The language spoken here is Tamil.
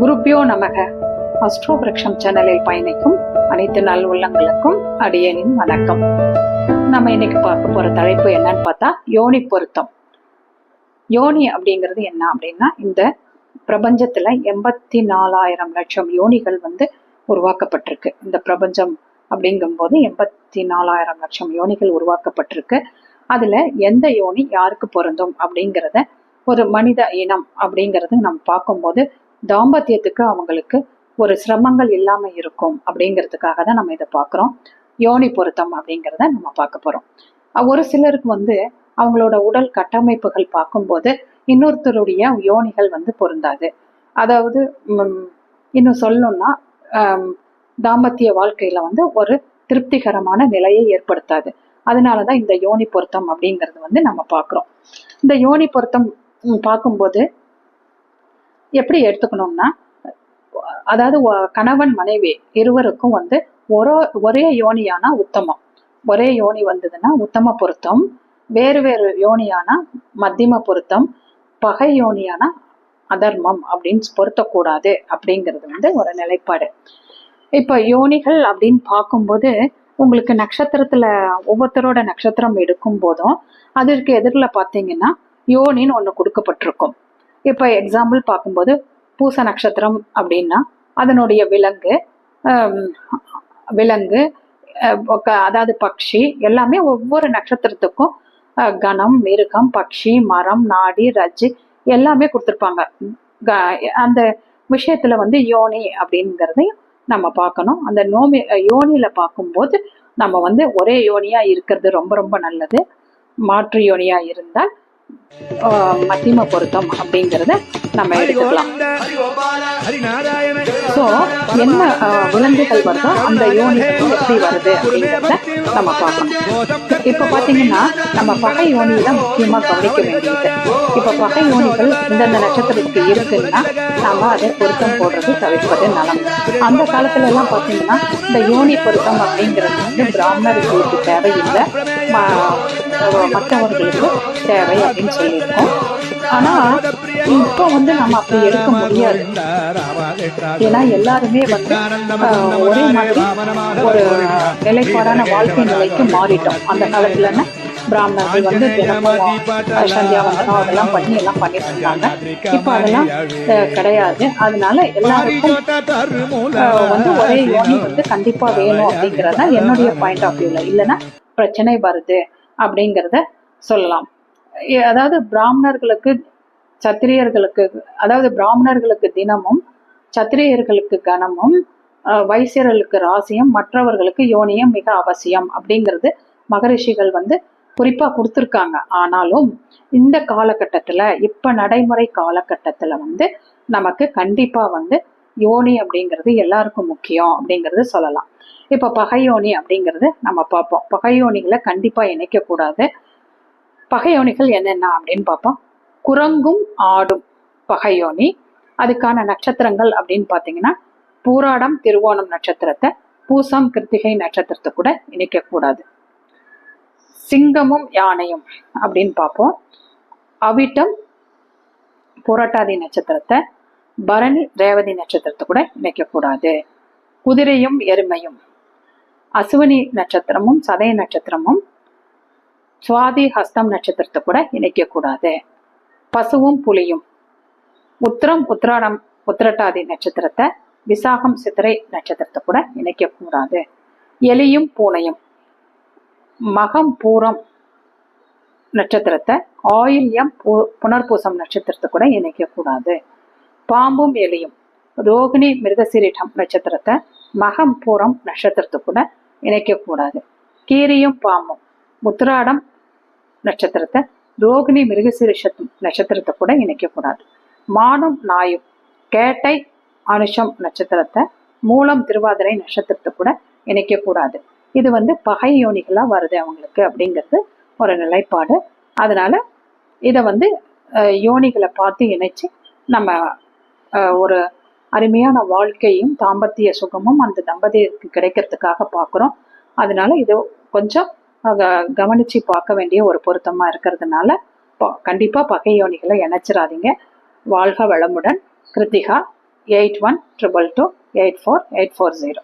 குருப்பியோ நமக. அஸ்ட்ரோ பிரக்ஷம் சேனலில் பயணிக்கும் அனைத்து நல் உள்ளங்களுக்கும் அடியனின் வணக்கம். நம்ம இன்னைக்கு பார்க்க போற தலைப்பு என்னன்னு பார்த்தா யோனி பொருத்தம். யோனி அப்படிங்கிறது என்ன அப்படின்னா இந்த பிரபஞ்சத்துல எண்பத்தி நாலாயிரம் லட்சம் யோனிகள் வந்து உருவாக்கப்பட்டிருக்கு. இந்த பிரபஞ்சம் அப்படிங்கும்போது எண்பத்தி நாலாயிரம் லட்சம் யோனிகள் உருவாக்கப்பட்டிருக்கு. அதுல எந்த யோனி யாருக்கு பொருந்தும் அப்படிங்கிறத ஒரு மனித இனம் அப்படிங்கிறது நம்ம பார்க்கும்போது தாம்பத்தியத்துக்கு அவங்களுக்கு ஒரு சிரமங்கள் இல்லாம இருக்கும் அப்படிங்கிறதுக்காக தான் நம்ம இதை பார்க்குறோம். யோனி பொருத்தம் அப்படிங்கிறத நம்ம பார்க்க போறோம். ஒரு சிலருக்கு வந்து அவங்களோட உடல் கட்டமைப்புகள் பார்க்கும்போது இன்னொருத்தருடைய யோனிகள் வந்து பொருந்தாது. அதாவது இன்னும் சொல்லணும்னா தாம்பத்திய வாழ்க்கையில வந்து ஒரு திருப்திகரமான நிலையை ஏற்படுத்தாது. அதனால தான் இந்த யோனி பொருத்தம் அப்படிங்கிறது வந்து நம்ம பார்க்குறோம். இந்த யோனி பொருத்தம் பார்க்கும்போது எப்படி எடுத்துக்கணும்னா அதாவது கணவன் மனைவி இருவருக்கும் வந்து ஒரே ஒரே யோனியானா உத்தமம். ஒரே யோனி வந்ததுன்னா உத்தம பொருத்தம். வேறு வேறு யோனியானா மத்தியம பொருத்தம். பகை யோனியானா அதர்மம் அப்படின்னு பொருத்தக்கூடாது அப்படிங்கிறது வந்து ஒரு நிலைப்பாடு. இப்ப யோனிகள் அப்படின்னு பார்க்கும்போது உங்களுக்கு நட்சத்திரத்துல ஒவ்வொருத்தரோட நட்சத்திரம் எடுக்கும் போதும் அதற்கு எதிரில் பார்த்தீங்கன்னா யோனின்னு ஒன்று கொடுக்கப்பட்டிருக்கும். இப்போ எக்ஸாம்பிள் பார்க்கும்போது பூச நட்சத்திரம் அப்படின்னா அதனுடைய விலங்கு விலங்கு அதாவது பக்ஷி எல்லாமே ஒவ்வொரு நட்சத்திரத்துக்கும் கணம் மிருகம் பக்ஷி மரம் நாடி ரஜி எல்லாமே கொடுத்துருப்பாங்க. க- அந்த விஷயத்துல வந்து யோனி அப்படிங்கிறதையும் நம்ம பார்க்கணும். அந்த நோமி யோனியில பார்க்கும்போது நம்ம வந்து ஒரே யோனியா இருக்கிறது ரொம்ப ரொம்ப நல்லது. மாற்று யோனியா இருந்தால் மத்தியம பொருத்தம் அப்படிங்கிறத நம்ம எடுத்துக்கலாம். ஸோ என்ன விலங்குகள் வருதோ அந்த யோனி வந்து எப்படி வருது அப்படிங்கிறத நம்ம பார்க்கணும் இப்போ பார்த்தீங்கன்னா நம்ம பகை யோனி தான் முக்கியமாக கவனிக்க வேண்டியது இப்போ பகை யோனிகள் இந்தந்த நட்சத்திரத்துக்கு இருக்குன்னா நம்ம அதை பொருத்தம் போடுறது தவிர்ப்பது நலம். அந்த காலத்துல எல்லாம் பார்த்தீங்கன்னா இந்த யோனி பொருத்தம் அப்படிங்கிறது வந்து பிராமணர்களுக்கு தேவையில்லை. மற்றவர்களுக்கு தேவை அப்படின்னு சொல்லியிருக்கோம். ஆனா இப்போ வந்து நம்ம அப்படி எடுக்க முடியாது. ஏன்னா எல்லாருமே வந்து ஒரே மாதிரி ஒரு நிலைப்பாடான வாழ்க்கை நிலைக்கு மாறிட்டோம். அந்த காலத்துலன்னா பிராமணர்கள் வந்து தினமும் சந்தியாவந்தனம் அதெல்லாம் பண்ணி எல்லாம் பண்ணிட்டு இருந்தாங்க. இப்போ அதெல்லாம் கிடையாது. அதனால எல்லாருக்கும் வந்து ஒரே யோனி வந்து கண்டிப்பா வேணும் அப்படிங்கறது தான் என்னுடைய பாயிண்ட் ஆஃப் வியூல இல்லைன்னா பிரச்சனை வருது அப்படிங்கிறத சொல்லலாம். அதாவது பிராமணர்களுக்கு சத்திரியர்களுக்கு அதாவது பிராமணர்களுக்கு தினமும் சத்திரியர்களுக்கு கணமும் வைசியர்களுக்கு ராசியம் மற்றவர்களுக்கு யோனியம் மிக அவசியம் அப்படிங்கிறது மகரிஷிகள் வந்து குறிப்பாக கொடுத்துருக்காங்க. ஆனாலும் இந்த காலகட்டத்தில் இப்போ நடைமுறை காலகட்டத்தில் வந்து நமக்கு கண்டிப்பாக வந்து யோனி அப்படிங்கிறது எல்லாருக்கும் முக்கியம் அப்படிங்கிறது சொல்லலாம். இப்போ பகையோனி அப்படிங்கிறது நம்ம பார்ப்போம். பகையோனிகளை கண்டிப்பாக இணைக்கக்கூடாது. பகையோனிகள் என்னென்ன அப்படின்னு பார்ப்போம். குரங்கும் ஆடும் பகையோனி. அதுக்கான நட்சத்திரங்கள் அப்படின்னு பார்த்தீங்கன்னா பூராடம் திருவோணம் நட்சத்திரத்தை பூசம் கிருத்திகை நட்சத்திரத்தை கூட இணைக்கக்கூடாது. சிங்கமும் யானையும் அப்படின்னு பார்ப்போம். அவிட்டம் புரட்டாதி நட்சத்திரத்தை பரணி ரேவதி நட்சத்திரத்தை கூட இணைக்கக்கூடாது. குதிரையும் எருமையும் அசுவனி நட்சத்திரமும் சதய நட்சத்திரமும் சுவாதி ஹஸ்தம் நட்சத்திரத்தை கூட இணைக்கக்கூடாது. பசுவும் புலியும். உத்திரம் உத்திராடம் உத்திரட்டாதி நட்சத்திரத்தை விசாகம் சித்திரை நட்சத்திரத்தை கூட இணைக்கக்கூடாது. எலியும் பூனையும். மகம் பூரம் நட்சத்திரத்தை ஆயில்யம் பூ- புனர்பூசம் நட்சத்திரத்தை கூட இணைக்கக்கூடாது. பாம்பும் எலியும். ரோகிணி மிருகசீரிடம் நட்சத்திரத்தை மகம் பூரம் நட்சத்திரத்தை கூட இணைக்கக்கூடாது. கீரியும் பாம்பும். உத்திராடம் நட்சத்திரத்தை ரோகிணி மிருகசீரிஷத்தும் நட்சத்திரத்தை கூட இணைக்கக்கூடாது. மானும் நாயும் கேட்டை அனுஷம் நட்சத்திரத்தை மூலம் திருவாதிரை நட்சத்திரத்தை கூட இணைக்கக்கூடாது. இது வந்து பகை யோனிகளா வருது அவங்களுக்கு அப்படிங்கிறது ஒரு நிலைப்பாடு. அதனால இதை வந்து யோனிகளை பார்த்து இணைச்சு நம்ம அஹ், ஒரு அருமையான வாழ்க்கையும் தாம்பத்திய சுகமும் அந்த தம்பதியருக்கு கிடைக்கிறதுக்காக பார்க்குறோம். அதனால இது கொஞ்சம் கவனித்து பார்க்க வேண்டிய ஒரு பொருத்தமாக இருக்கிறதுனால ப- பகை யோனிகளை இணைச்சிடாதீங்க வாழ்க வளமுடன். Krithika eight one triple two eight four eight four zero